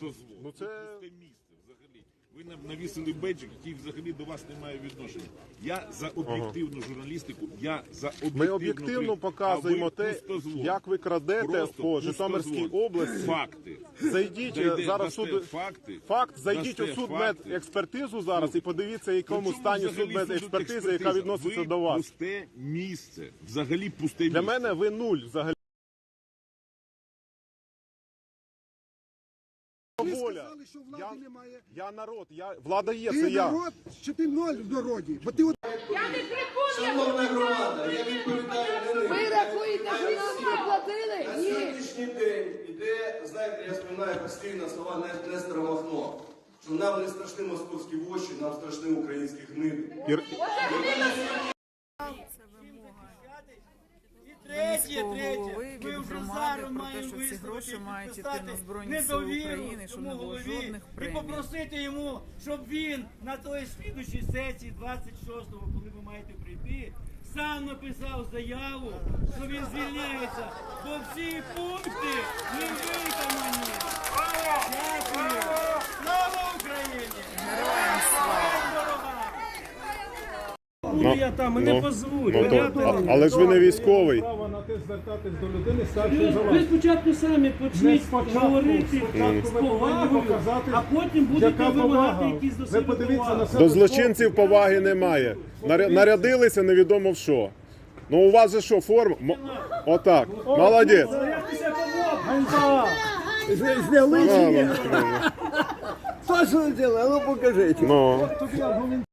пустозвон. Ну, це- пусте місце взагалі. Ви нам навісили беджик, який взагалі до вас не має відношення. Я за об'єктивну журналістику, я за об'єктивну Ми об'єктивно показуємо А ви те, як ви крадете Просто по Житомирській області. Факти. Зайдіть е, зараз дасте суд факти, факт. Зайдіть у дасте суд факти. медекспертизу зараз і подивіться, якому стані суд медекспертизи, яка відноситься Ви до вас. Пусте місце. Взагалі пусте Для місце. мене ви нуль взагалі. Ви Воля. сказали, що влади Я- немає. Я народ, я влада є, Ти це я. народ, що ти ноль в народі. Бо ти от Я не прикуня, Шановна громада, я відповідаю Ви рахуєте, що нам не платили? На Ні. сьогоднішній день іде, знаєте, я споминаю постійно слова Не- Нестора Махно, що нам не страшні московські воші, нам страшні українські гниди. Третє, міського третє. голови Ми від вже громади зараз про те, що ці гроші мають іти на Збройні Сили України, щоб не було жодних І попросити йому, щоб він на той слідущій сесії 26-го, коли ви маєте прийти, сам написав заяву, що він звільняється, бо всі пункти не виконані. Дякую. Слава Україні! Героям слава! Ну, я там, ну, мене позвуть. ну, то- а- але ж ви не військовий. Право звертатись до людини старшої за Ви вас. спочатку самі почніть спочатку, говорити спочатку з ви повинні повагою, показати, а потім будете Яка вимагати повага? якісь до Ви себе подивіться на поваги. себе. До злочинців поваги немає. Наря- Нарядилися невідомо в що. Ну у вас же що, форма? М- Отак. Молодець. Я ти себе помог. Ганьба! Ну, ну, Що ж ви зробили? Ну покажіть. ну. Тобі аргумент